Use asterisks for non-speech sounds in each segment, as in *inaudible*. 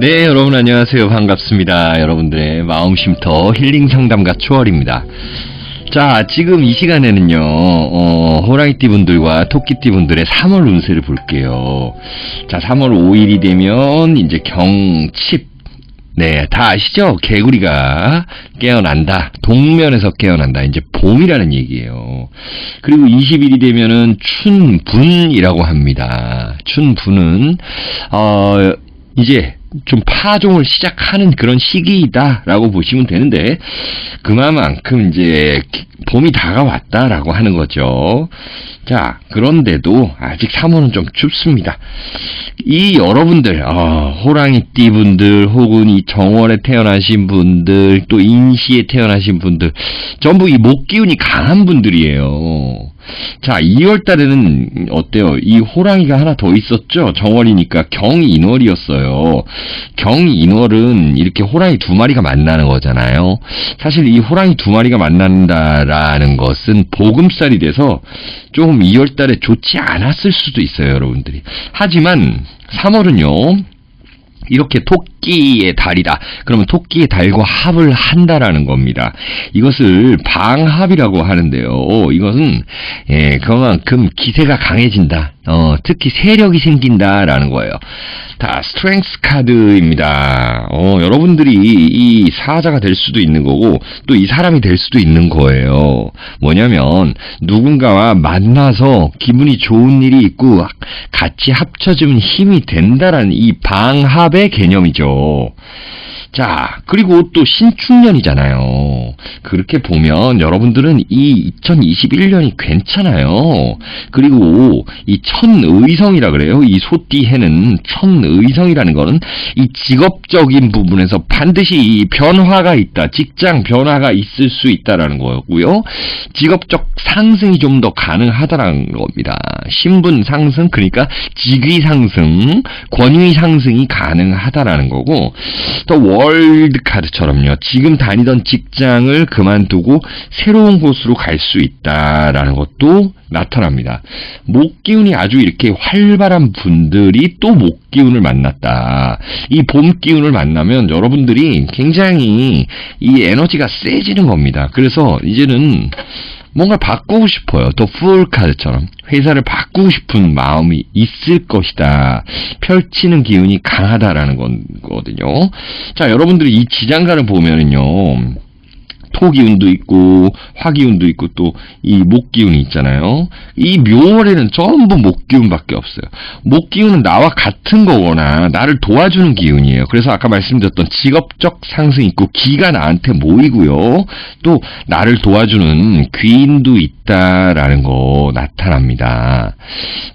네, 여러분 안녕하세요. 반갑습니다. 여러분들의 마음 쉼터 힐링 상담가 추월입니다. 자, 지금 이 시간에는요, 어, 호랑이띠 분들과 토끼띠 분들의 3월 운세를 볼게요. 자, 3월 5일이 되면 이제 경칩. 네, 다 아시죠? 개구리가 깨어난다. 동면에서 깨어난다. 이제 봄이라는 얘기예요. 그리고 20일이 되면은 춘분이라고 합니다. 춘분은, 어, 이제 좀 파종을 시작하는 그런 시기이다라고 보시면 되는데 그만큼 이제 봄이 다가왔다라고 하는 거죠. 자, 그런데도 아직 3월은 좀 춥습니다. 이 여러분들, 어, 호랑이띠 분들, 혹은 이 정월에 태어나신 분들, 또 인시에 태어나신 분들, 전부 이 목기운이 강한 분들이에요. 자, 2월 달에는 어때요? 이 호랑이가 하나 더 있었죠? 정월이니까 경인월이었어요. 경인월은 이렇게 호랑이 두 마리가 만나는 거잖아요. 사실 이 호랑이 두 마리가 만난다라는 것은 보금살이 돼서 조금 2월 달에 좋지 않았을 수도 있어요, 여러분들이. 하지만 3월은요. 이렇게 토 끼의 달이다. 그러면 토끼의 달과 합을 한다라는 겁니다. 이것을 방합이라고 하는데요. 이것은 예, 그만큼 기세가 강해진다. 어, 특히 세력이 생긴다라는 거예요. 다 스트렝스 카드입니다. 어, 여러분들이 이 사자가 될 수도 있는 거고 또 이 사람이 될 수도 있는 거예요. 뭐냐면 누군가와 만나서 기분이 좋은 일이 있고 같이 합쳐지면 힘이 된다라는 이 방합의 개념이죠. 有。 자, 그리고 또 신축년이잖아요. 그렇게 보면 여러분들은 이 2021년이 괜찮아요. 그리고 이 천의성이라 그래요. 이 소띠 해는 천의성이라는 거는 이 직업적인 부분에서 반드시 변화가 있다. 직장 변화가 있을 수 있다라는 거고요. 직업적 상승이 좀 더 가능하다라는 겁니다. 신분 상승, 그러니까 직위 상승, 권위 상승이 가능하다라는 거고, 또 월드 카드처럼요. 지금 다니던 직장을 그만두고 새로운 곳으로 갈 수 있다라는 것도 나타납니다. 목기운이 아주 이렇게 활발한 분들이 또 목기운을 만났다. 이 봄기운을 만나면 여러분들이 굉장히 이 에너지가 세지는 겁니다. 그래서 이제는 뭔가 바꾸고 싶어요. 또 풀 카드처럼 회사를 바꾸고 싶은 마음이 있을 것이다. 펼치는 기운이 강하다라는 거거든요. 자, 여러분들이 이 지장간을 보면은요. 토기운도 있고 화기운도 있고 또 이 목기운이 있잖아요. 이 묘월에는 전부 목기운밖에 없어요. 목기운은 나와 같은 거거나 나를 도와주는 기운이에요. 그래서 아까 말씀드렸던 직업적 상승 있고 기가 나한테 모이고요. 또 나를 도와주는 귀인도 있다라는 거 나타납니다.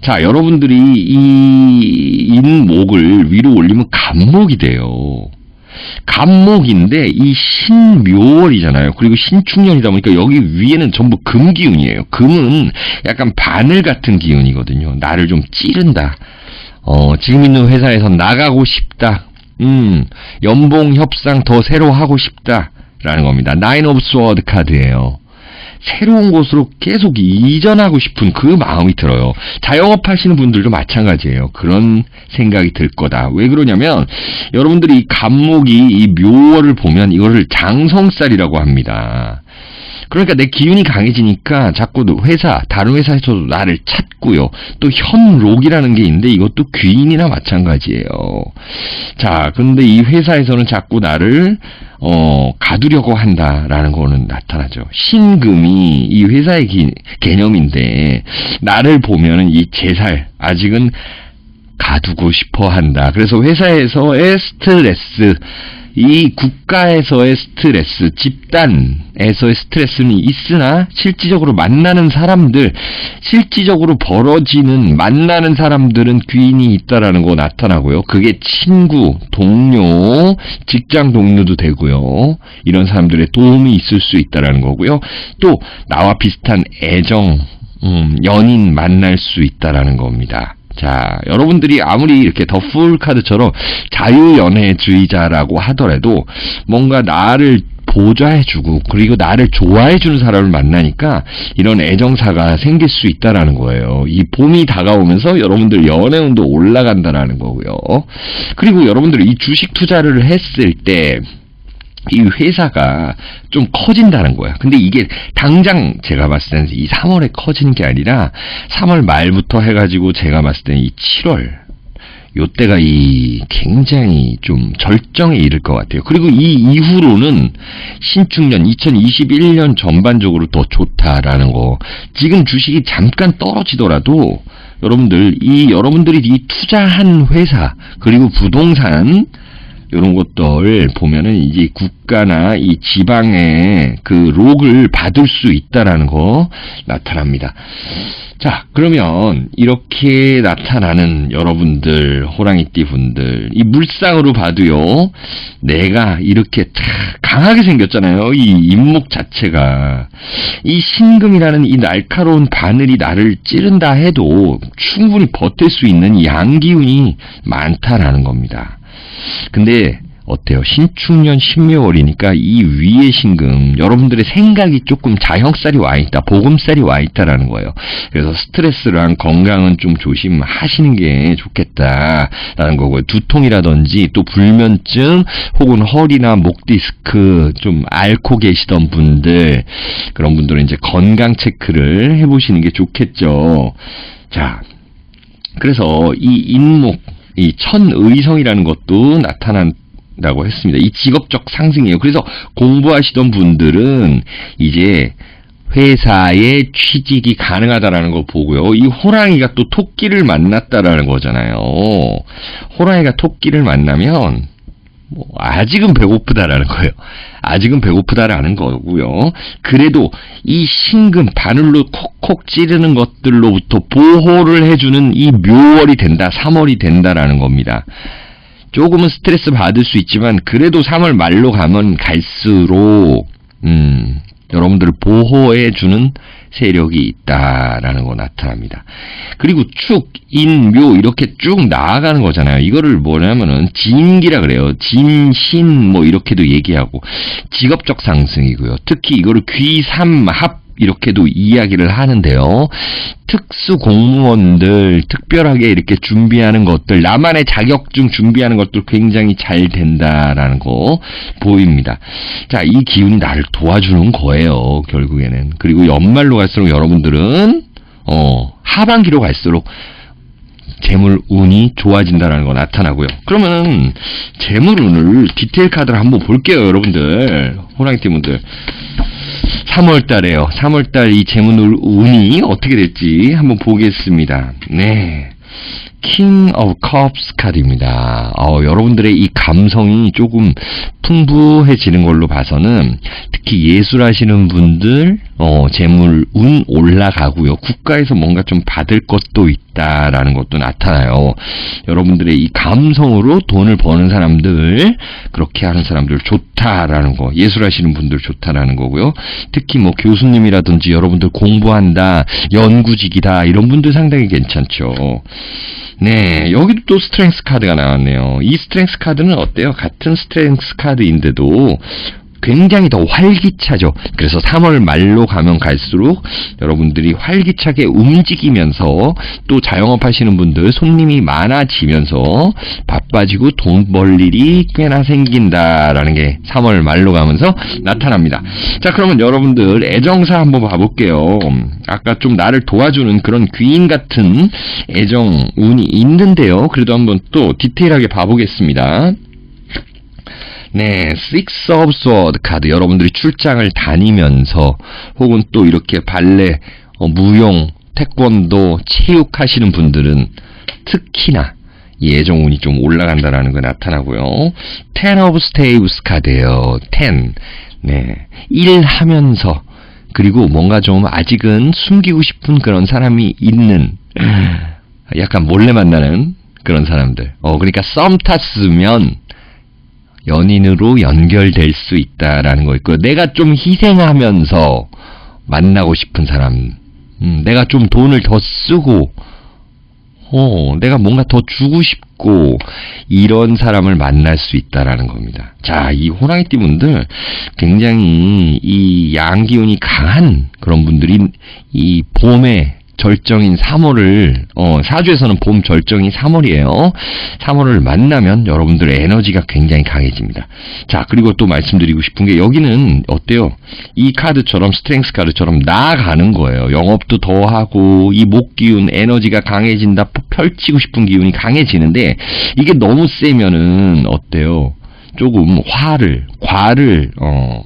자, 여러분들이 이 인목을 위로 올리면 간목이 돼요. 간목인데 이 신묘월이잖아요. 그리고 신축년이다 보니까 여기 위에는 전부 금 기운이에요. 금은 약간 바늘 같은 기운이거든요. 나를 좀 찌른다. 어, 지금 있는 회사에서 나가고 싶다. 음, 연봉 협상 더 새로 하고 싶다. 라는 겁니다. 나인 오브 스워드 카드예요. 새로운 곳으로 계속 이전하고 싶은 그 마음이 들어요. 자영업 하시는 분들도 마찬가지예요. 그런 생각이 들 거다. 왜 그러냐면 여러분들이 이 감목이 이 묘월을 보면 이거를 장성살이라고 합니다. 그러니까 내 기운이 강해지니까 자꾸 회사, 다른 회사에서도 나를 찾고요. 또 현록이라는 게 있는데 이것도 귀인이나 마찬가지예요. 자, 근데 이 회사에서는 자꾸 나를 어, 가두려고 한다라는 거는 나타나죠. 신금이 이 회사의 기, 개념인데 나를 보면은 이 제살 아직은 가두고 싶어 한다. 그래서 회사에서의 스트레스 이 국가에서의 스트레스, 집단에서의 스트레스는 있으나 실질적으로 만나는 사람들, 실질적으로 벌어지는 만나는 사람들은 귀인이 있다라는 거 나타나고요. 그게 친구, 동료, 직장 동료도 되고요. 이런 사람들의 도움이 있을 수 있다라는 거고요. 또 나와 비슷한 애정, 음, 연인 만날 수 있다라는 겁니다. 자, 여러분들이 아무리 이렇게 더 풀 카드처럼 자유연애주의자라고 하더라도 뭔가 나를 보좌해주고 그리고 나를 좋아해주는 사람을 만나니까 이런 애정사가 생길 수 있다라는 거예요. 이 봄이 다가오면서 여러분들 연애운도 올라간다라는 거고요. 그리고 여러분들이 이 주식 투자를 했을 때 이 회사가 좀 커진다는 거야. 근데 이게 당장 제가 봤을 때는 이 3월에 커지는 게 아니라 3월 말부터 해가지고 제가 봤을 때는 이 7월 요때가 이 굉장히 좀 절정에 이를 것 같아요. 그리고 이 이후로는 신축년 2021년 전반적으로 더 좋다라는 거. 지금 주식이 잠깐 떨어지더라도 여러분들 이 여러분들이 이 투자한 회사 그리고 부동산 이런 것들 보면은 이제 국가나 이 지방의 그 록을 받을 수 있다라는 거 나타납니다. 자, 그러면 이렇게 나타나는 여러분들, 호랑이띠 분들, 이 물상으로 봐도요, 내가 이렇게 강하게 생겼잖아요. 이 인목 자체가. 이 신금이라는 이 날카로운 바늘이 나를 찌른다 해도 충분히 버틸 수 있는 양기운이 많다라는 겁니다. 근데 어때요? 신축년 신묘월이니까 이 위의 신금 여러분들의 생각이 조금 자형살이 와 있다, 보금살이 와 있다라는 거예요. 그래서 스트레스랑 건강은 좀 조심하시는 게 좋겠다라는 거고요. 두통이라든지 또 불면증 혹은 허리나 목 디스크 좀 앓고 계시던 분들 그런 분들은 이제 건강 체크를 해보시는 게 좋겠죠. 자, 그래서 이 인목 이 천의성이라는 것도 나타난 라고 했습니다. 이 직업적 상승이에요. 그래서 공부하시던 분들은 이제 회사에 취직이 가능하다라는 거 보고요. 이 호랑이가 또 토끼를 만났다라는 거잖아요. 호랑이가 토끼를 만나면 뭐 아직은 배고프다라는 거예요. 아직은 배고프다라는 거고요. 그래도 이 신금 바늘로 콕콕 찌르는 것들로부터 보호를 해주는 이 묘월이 된다, 3월이 된다라는 겁니다. 조금은 스트레스 받을 수 있지만 그래도 3월 말로 가면 갈수록 음, 여러분들을 보호해 주는 세력이 있다라는 거 나타납니다. 그리고 축, 인, 묘 이렇게 쭉 나아가는 거잖아요. 이거를 뭐냐면은 진기라 그래요. 진, 신 뭐 이렇게도 얘기하고 직업적 상승이고요. 특히 이거를 귀, 삼, 합 이렇게도 이야기를 하는데요. 특수 공무원들 특별하게 이렇게 준비하는 것들, 나만의 자격증 준비하는 것들 굉장히 잘 된다라는 거 보입니다. 자, 이 기운이 나를 도와주는 거예요. 결국에는. 그리고 연말로 갈수록 여러분들은 어, 하반기로 갈수록 재물 운이 좋아진다는 거 나타나고요. 그러면 재물 운을 디테일 카드를 한번 볼게요, 여러분들. 호랑이 팀 분들. 3월 달에요. 3월 달 이 재물 운이 어떻게 될지 한번 보겠습니다. 네. 킹 오브 컵스 카드입니다. 어, 여러분들의 이 감성이 조금 풍부해지는 걸로 봐서는 특히 예술하시는 분들 어, 재물 운 올라가고요. 국가에서 뭔가 좀 받을 것도 있다라는 것도 나타나요. 여러분들의 이 감성으로 돈을 버는 사람들 그렇게 하는 사람들 좋다라는 거. 예술하시는 분들 좋다라는 거고요. 특히 뭐 교수님이라든지 여러분들 공부한다, 연구직이다 이런 분들 상당히 괜찮죠. 네, 여기도 또 스트렝스 카드가 나왔네요. 이 스트렝스 카드는 어때요? 같은 스트렝스 카드인데도 굉장히 더 활기차죠. 그래서 3월 말로 가면 갈수록 여러분들이 활기차게 움직이면서 또 자영업 하시는 분들 손님이 많아지면서 바빠지고 돈 벌 일이 꽤나 생긴다라는 게 3월 말로 가면서 나타납니다. 자, 그러면 여러분들 애정사 한번 봐볼게요. 아까 좀 나를 도와주는 그런 귀인 같은 애정 운이 있는데요. 그래도 한번 또 디테일하게 봐보겠습니다. 네, Six of Swords 카드 여러분들이 출장을 다니면서 혹은 또 이렇게 발레, 어, 무용, 태권도, 체육 하시는 분들은 특히나 예정운이 좀 올라간다라는 거 나타나고요. Ten of Staves 카드예요. Ten. 네, 일 하면서 그리고 뭔가 좀 아직은 숨기고 싶은 그런 사람이 있는 약간 몰래 만나는 그런 사람들. 어, 그러니까 썸 탔으면 연인으로 연결될 수 있다라는 거 있고 내가 좀 희생하면서 만나고 싶은 사람 음, 내가 좀 돈을 더 쓰고 어, 내가 뭔가 더 주고 싶고, 이런 사람을 만날 수 있다라는 겁니다. 자, 이 호랑이띠 분들, 굉장히 이 양기운이 강한 그런 분들이 이 봄에 절정인 3월을 어, 사주에서는 봄 절정이 3월이에요. 3월을 만나면 여러분들의 에너지가 굉장히 강해집니다. 자, 그리고 또 말씀드리고 싶은 게 여기는 어때요? 이 카드처럼 스트렝스 카드처럼 나아가는 거예요. 영업도 더 하고 이 목 기운 에너지가 강해진다. 펼치고 싶은 기운이 강해지는데 이게 너무 세면은 어때요? 조금 화를 과를 어,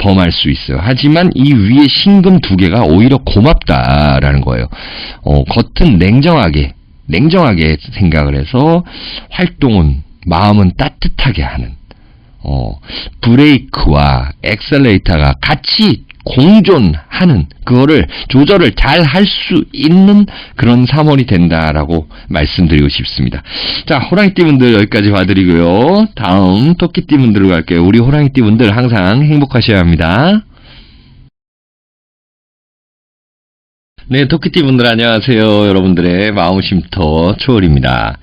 범할 수 있어요. 하지만 이 위에 신금 두 개가 오히려 고맙다라는 거예요. 어, 겉은 냉정하게 냉정하게 생각을 해서 활동은 마음은 따뜻하게 하는 어, 브레이크와 엑셀레이터가 같이 공존하는 그거를 조절을 잘 할 수 있는 그런 3월이 된다라고 말씀드리고 싶습니다. 자, 호랑이띠 분들 여기까지 봐드리고요. 다음 토끼띠 분들로 갈게요. 우리 호랑이띠 분들 항상 행복하셔야 합니다. 네, 토끼띠 분들 안녕하세요. 여러분들의 마음 쉼터 초월입니다.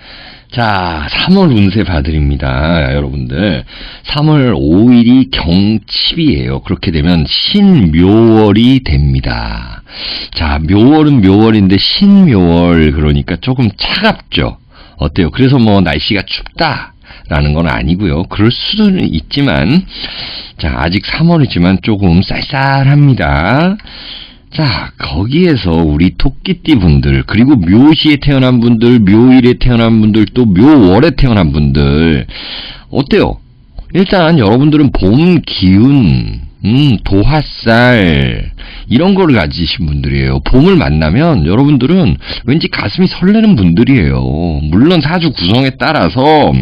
자, 3월 운세 봐드립니다. 여러분들. 3월 5일이 경칩이에요. 그렇게 되면 신묘월이 됩니다. 자, 묘월은 묘월인데 신묘월 그러니까 조금 차갑죠. 어때요? 그래서 뭐 날씨가 춥다. 라는 건 아니고요. 그럴 수는 있지만 자, 아직 3월이지만 조금 쌀쌀합니다. 자, 거기에서 우리 토끼띠 분들, 그리고 묘시에 태어난 분들, 묘일에 태어난 분들, 또 묘월에 태어난 분들, 어때요? 일단 여러분들은 봄 기운, 음, 도화살, 이런 거를 가지신 분들이에요. 봄을 만나면 여러분들은 왠지 가슴이 설레는 분들이에요. 물론 사주 구성에 따라서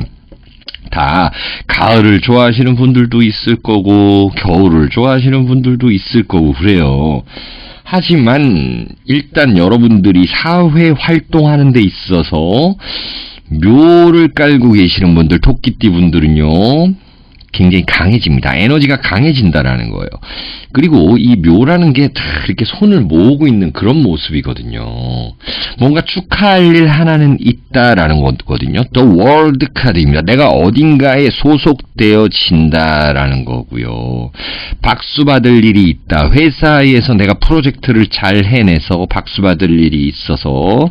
다 가을을 좋아하시는 분들도 있을 거고 겨울을 좋아하시는 분들도 있을 거고 그래요. 하지만 일단 여러분들이 사회 활동하는 데 있어서 묘를 깔고 계시는 분들 토끼띠 분들은요. 굉장히 강해집니다. 에너지가 강해진다라는 거예요. 그리고 이 묘라는 게 다 이렇게 손을 모으고 있는 그런 모습이거든요. 뭔가 축하할 일 하나는 있다라는 거거든요. 또 월드 카드입니다. 내가 어딘가에 소속되어진다라는 거고요. 박수 받을 일이 있다. 회사에서 내가 프로젝트를 잘 해내서 박수 받을 일이 있어서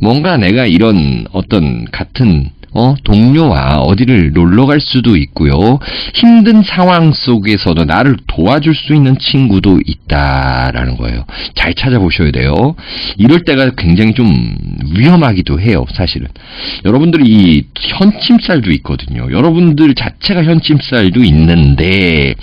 뭔가 내가 이런 어떤 같은 어, 동료와 어디를 놀러 갈 수도 있고요. 힘든 상황 속에서도 나를 도와줄 수 있는 친구도 있다라는 거예요. 잘 찾아보셔야 돼요. 이럴 때가 굉장히 좀 위험하기도 해요, 사실은. 여러분들이 이 현침살도 있거든요. 여러분들 자체가 현침살도 있는데,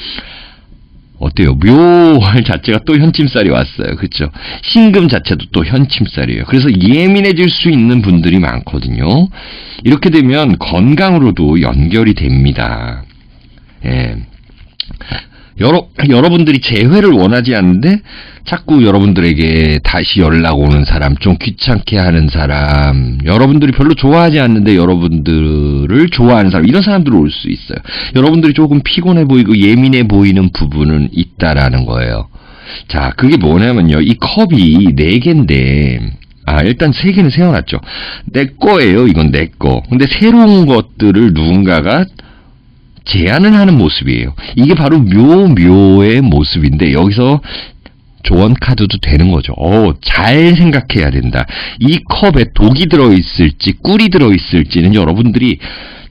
어때요? 묘월 자체가 또 현침살이 왔어요. 그쵸? 신금 자체도 또 현침살이에요. 그래서 예민해질 수 있는 분들이 많거든요. 이렇게 되면 건강으로도 연결이 됩니다. 예. 여러, 여러분들이 재회를 원하지 않는데 자꾸 여러분들에게 다시 연락 오는 사람, 좀 귀찮게 하는 사람, 여러분들이 별로 좋아하지 않는데 여러분들을 좋아하는 사람, 이런 사람들 올 수 있어요. 여러분들이 조금 피곤해 보이고 예민해 보이는 부분은 있다라는 거예요. 자, 그게 뭐냐면요. 이 컵이 4개인데, 아, 일단 세 개는 세워놨죠. 내 거예요. 이건 내 거. 근데 새로운 것들을 누군가가 제안을 하는 모습이에요. 이게 바로 묘묘의 모습인데 여기서 조언 카드도 되는 거죠. 어, 잘 생각해야 된다. 이 컵에 독이 들어있을지 꿀이 들어있을지는 여러분들이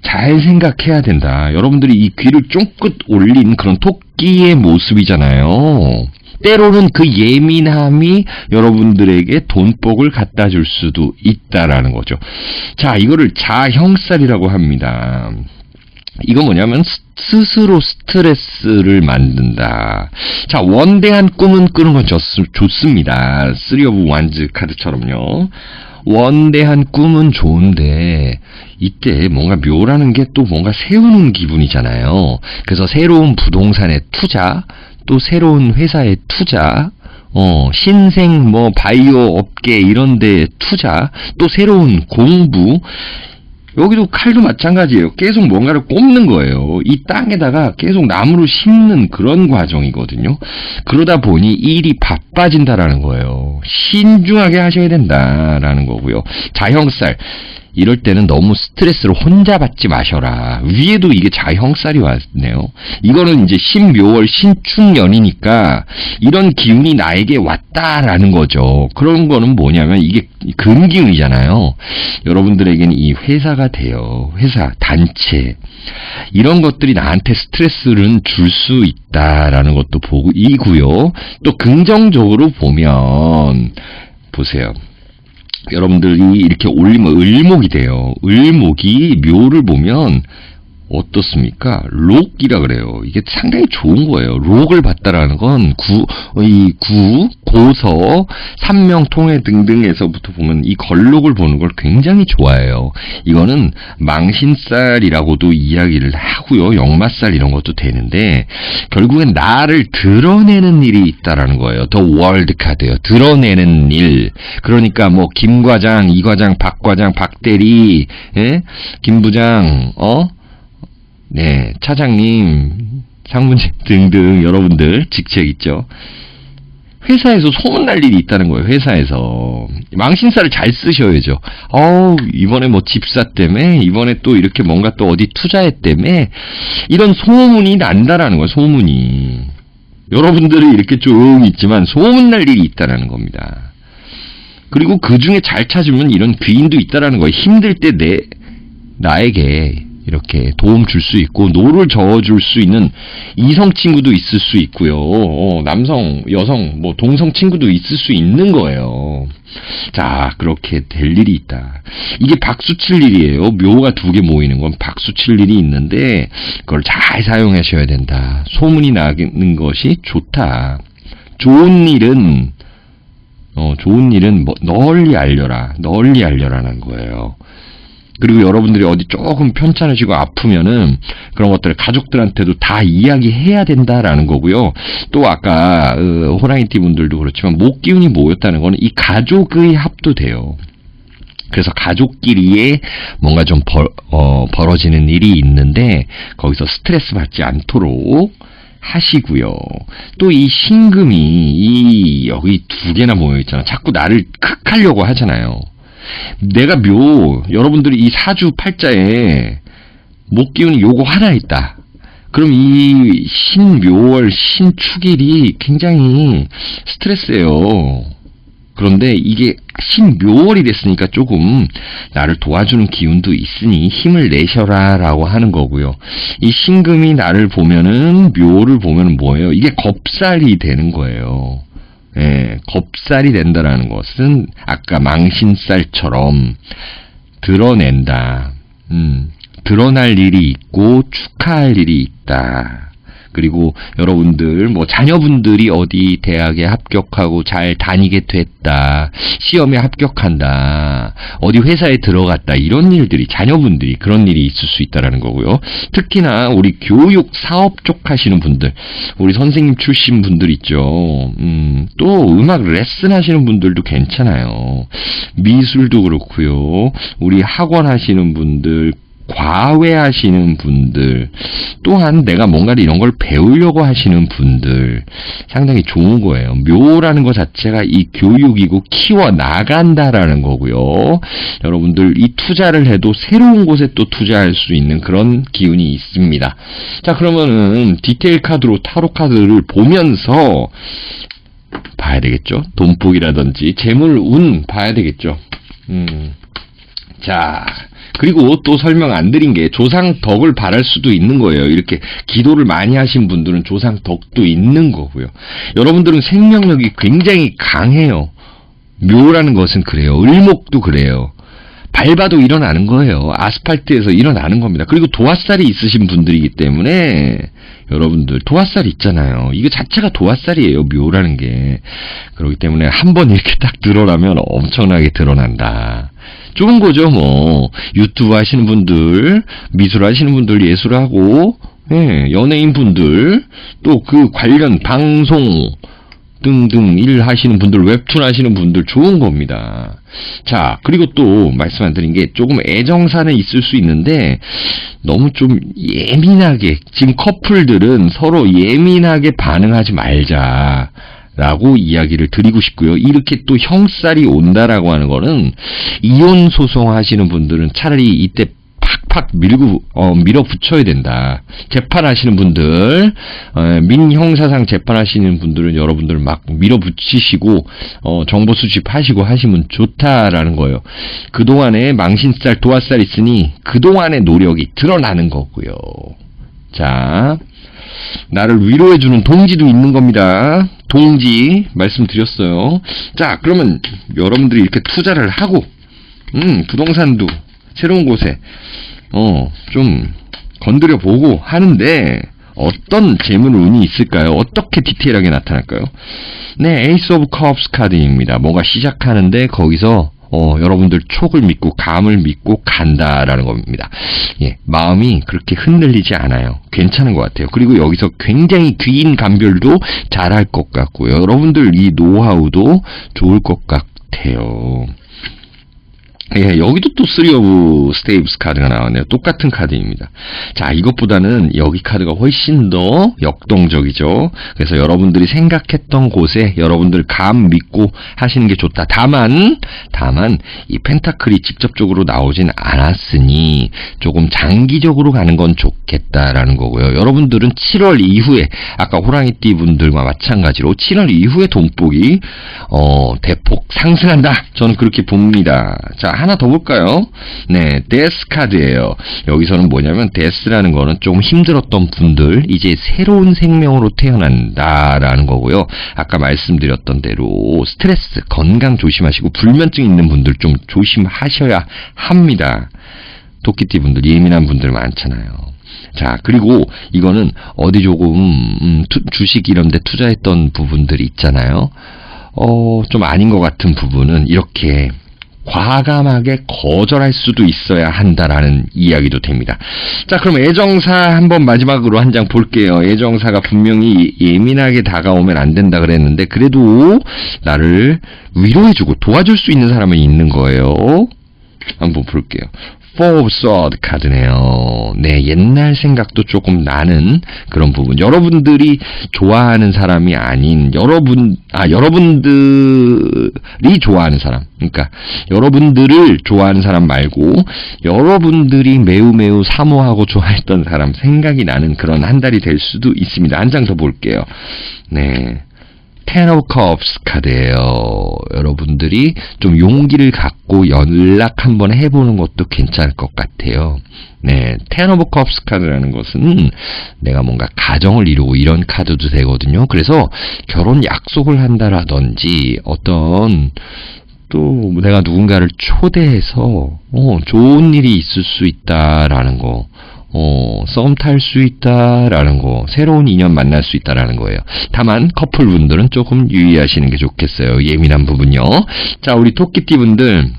잘 생각해야 된다. 여러분들이 이 귀를 쫑긋 올린 그런 토끼의 모습이잖아요. 때로는 그 예민함이 여러분들에게 돈복을 갖다 줄 수도 있다라는 거죠. 자, 이거를 자형살이라고 합니다. 이건 뭐냐면 스스로 스트레스를 만든다. 자, 원대한 꿈은 꾸는 건 좋, 좋습니다. 쓰리 오브 완즈 카드처럼요. 원대한 꿈은 좋은데 이때 뭔가 묘라는 게 또 뭔가 세우는 기분이잖아요. 그래서 새로운 부동산에 투자, 또 새로운 회사에 투자, 어, 신생 뭐 바이오 업계 이런 데 투자, 또 새로운 공부 여기도 칼도 마찬가지예요. 계속 뭔가를 꼽는 거예요. 이 땅에다가 계속 나무를 심는 그런 과정이거든요. 그러다 보니 일이 바빠진다라는 거예요. 신중하게 하셔야 된다라는 거고요. 자형살. 이럴 때는 너무 스트레스를 혼자 받지 마셔라. 위에도 이게 자형살이 왔네요. 이거는 이제 신묘월 신축년이니까 이런 기운이 나에게 왔다라는 거죠. 그런 거는 뭐냐면 이게 금기운이잖아요. 여러분들에게는 이 회사가 돼요. 회사, 단체. 이런 것들이 나한테 스트레스를 줄 수 있다라는 것도 보고 이고요. 또 긍정적으로 보면 보세요. 여러분들이 이렇게 올리면 을목이 돼요. 을목이 묘를 보면 어떻습니까? 록이라 그래요. 이게 상당히 좋은 거예요. 록을 봤다라는 건 구, 이 구, 고서, 삼명, 통해 등등에서부터 보면 이 걸록을 보는 걸 굉장히 좋아해요. 이거는 망신살이라고도 이야기를 하고요. 역마살 이런 것도 되는데 결국엔 나를 드러내는 일이 있다라는 거예요. 더 월드 카드요. 드러내는 일. 그러니까 뭐 김 과장, 이 과장, 박 과장, 박 대리, 예? 김 부장, 어? 네, 차장님, 상무님 *laughs* 등등 여러분들 직책 있죠. 회사에서 소문날 일이 있다는 거예요. 회사에서 망신사를 잘 쓰셔야죠. 어우 이번에 뭐 집사 때문에 이번에 또 이렇게 뭔가 또 어디 투자했다며 이런 소문이 난다라는 거예요. 소문이 여러분들은 이렇게 좀 있지만 소문날 일이 있다라는 겁니다. 그리고 그 중에 잘 찾으면 이런 귀인도 있다라는 거예요. 힘들 때 내 나에게 이렇게 도움 줄 수 있고 노를 저어줄 수 있는 이성 친구도 있을 수 있고요. 어, 남성, 여성, 뭐 동성 친구도 있을 수 있는 거예요. 자, 그렇게 될 일이 있다. 이게 박수 칠 일이에요. 묘가 두 개 모이는 건 박수 칠 일이 있는데 그걸 잘 사용하셔야 된다. 소문이 나는 것이 좋다. 좋은 일은 어, 좋은 일은 뭐 널리 알려라. 널리 알려라는 거예요. 그리고 여러분들이 어디 조금 편찮으시고 아프면은 그런 것들을 가족들한테도 다 이야기해야 된다라는 거고요. 또 아까 어, 호랑이띠 분들도 그렇지만 목 기운이 모였다는 거는 이 가족의 합도 돼요. 그래서 가족끼리에 뭔가 좀 벌, 어, 벌어지는 일이 있는데 거기서 스트레스 받지 않도록 하시고요. 또 이 신금이 이 여기 두 개나 모여 있잖아. 자꾸 나를 극하려고 하잖아요. 내가 묘 여러분들이 이 사주 팔자에 목 기운이 요거 하나 있다. 그럼 이 신묘월 신축일이 굉장히 스트레스예요. 그런데 이게 신묘월이 됐으니까 조금 나를 도와주는 기운도 있으니 힘을 내셔라 라고 하는 거고요. 이 신금이 나를 보면은 묘를 보면은 뭐예요? 이게 겁살이 되는 거예요. 예, 겁살이 된다라는 것은 아까 망신살처럼 드러낸다. 음, 드러날 일이 있고 축하할 일이 있다. 그리고 여러분들 뭐 자녀분들이 어디 대학에 합격하고 잘 다니게 됐다. 시험에 합격한다. 어디 회사에 들어갔다. 이런 일들이 자녀분들이 그런 일이 있을 수 있다라는 거고요. 특히나 우리 교육 사업 쪽 하시는 분들, 우리 선생님 출신 분들 있죠. 음, 또 음악 레슨 하시는 분들도 괜찮아요. 미술도 그렇고요. 우리 학원 하시는 분들, 과외하시는 분들, 또한 내가 뭔가를 이런 걸 배우려고 하시는 분들, 상당히 좋은 거예요. 묘라는 것 자체가 이 교육이고 키워 나간다라는 거고요. 여러분들 이 투자를 해도 새로운 곳에 또 투자할 수 있는 그런 기운이 있습니다. 자, 그러면은 디테일 카드로 타로 카드를 보면서 봐야 되겠죠? 돈복이라든지 재물 운 봐야 되겠죠? 음. 자, 그리고 또 설명 안 드린 게 조상 덕을 바랄 수도 있는 거예요. 이렇게 기도를 많이 하신 분들은 조상 덕도 있는 거고요. 여러분들은 생명력이 굉장히 강해요. 묘라는 것은 그래요. 을목도 그래요. 밟아도 일어나는 거예요. 아스팔트에서 일어나는 겁니다. 그리고 도화살이 있으신 분들이기 때문에 여러분들 도화살 있잖아요. 이거 자체가 도화살이에요. 묘라는 게. 그렇기 때문에 한 번 이렇게 딱 드러나면 엄청나게 드러난다. 좋은 거죠, 뭐. 유튜브 하시는 분들, 미술 하시는 분들 예술하고, 예, 연예인 분들, 또 그 관련 방송, 등등 일 하시는 분들, 웹툰 하시는 분들 좋은 겁니다. 자, 그리고 또 말씀 안 드린 게 조금 애정사는 있을 수 있는데 너무 좀 예민하게 지금 커플들은 서로 예민하게 반응하지 말자. 라고 이야기를 드리고 싶고요. 이렇게 또 형살이 온다라고 하는 거는 이혼 소송 하시는 분들은 차라리 이때 팍팍 밀고 어, 밀어붙여야 된다. 재판하시는 분들 어, 민형사상 재판하시는 분들은 여러분들 막 밀어붙이시고 어, 정보 수집하시고 하시면 좋다라는 거예요. 그 동안에 망신살 도화살 있으니 그 동안의 노력이 드러나는 거고요. 자. 나를 위로해주는 동지도 있는 겁니다. 동지 말씀드렸어요. 자, 그러면 여러분들이 이렇게 투자를 하고, 음, 부동산도 새로운 곳에 어, 좀 건드려 보고 하는데 어떤 재물 운이 있을까요? 어떻게 디테일하게 나타날까요? 네, 에이스 오브 컵스 카드입니다. 뭔가 시작하는데 거기서 어, 여러분들 촉을 믿고 감을 믿고 간다라는 겁니다. 예, 마음이 그렇게 흔들리지 않아요. 괜찮은 것 같아요. 그리고 여기서 굉장히 귀인 감별도 잘할 것 같고요. 여러분들 이 노하우도 좋을 것 같아요. 예, 여기도 또 3 오브 스테이브스 카드가 나왔네요. 똑같은 카드입니다. 자, 이것보다는 여기 카드가 훨씬 더 역동적이죠. 그래서 여러분들이 생각했던 곳에 여러분들 감 믿고 하시는 게 좋다. 다만, 다만, 이 펜타클이 직접적으로 나오진 않았으니 조금 장기적으로 가는 건 좋겠다라는 거고요. 여러분들은 7월 이후에, 아까 호랑이띠 분들과 마찬가지로 7월 이후에 돈복이, 어, 대폭 상승한다. 저는 그렇게 봅니다. 자, 하나 더 볼까요? 네, 데스 카드예요. 여기서는 뭐냐면 데스라는 거는 좀 힘들었던 분들 이제 새로운 생명으로 태어난다라는 거고요. 아까 말씀드렸던 대로 스트레스, 건강 조심하시고 불면증 있는 분들 좀 조심하셔야 합니다. 토끼띠 분들 예민한 분들 많잖아요. 자, 그리고 이거는 어디 조금 음, 투, 주식 이런 데 투자했던 부분들이 있잖아요. 어, 좀 아닌 것 같은 부분은 이렇게 과감하게 거절할 수도 있어야 한다라는 이야기도 됩니다. 자, 그럼 애정사 한번 마지막으로 한 장 볼게요. 애정사가 분명히 예민하게 다가오면 안 된다 그랬는데 그래도 나를 위로해주고 도와줄 수 있는 사람은 있는 거예요. 한번 볼게요. Swords 카드네요. 네, 옛날 생각도 조금 나는 그런 부분. 여러분들이 좋아하는 사람이 아닌 여러분, 아, 여러분들이 좋아하는 사람. 그러니까 여러분들을 좋아하는 사람 말고 여러분들이 매우 매우 사모하고 좋아했던 사람 생각이 나는 그런 한 달이 될 수도 있습니다. 한 장 더 볼게요. 네. Ten of Cups 카드예요. 여러분들이 좀 용기를 갖고 연락 한번 해보는 것도 괜찮을 것 같아요. 네, Ten of Cups 카드라는 것은 내가 뭔가 가정을 이루고 이런 카드도 되거든요. 그래서 결혼 약속을 한다라든지 어떤 또 내가 누군가를 초대해서 어, 좋은 일이 있을 수 있다라는 거. 어, 썸 탈 수 있다라는 거, 새로운 인연 만날 수 있다라는 거예요. 다만 커플분들은 조금 유의하시는 게 좋겠어요. 예민한 부분요. 자, 우리 토끼띠 분들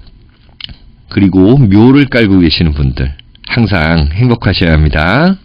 그리고 묘를 깔고 계시는 분들 항상 행복하셔야 합니다.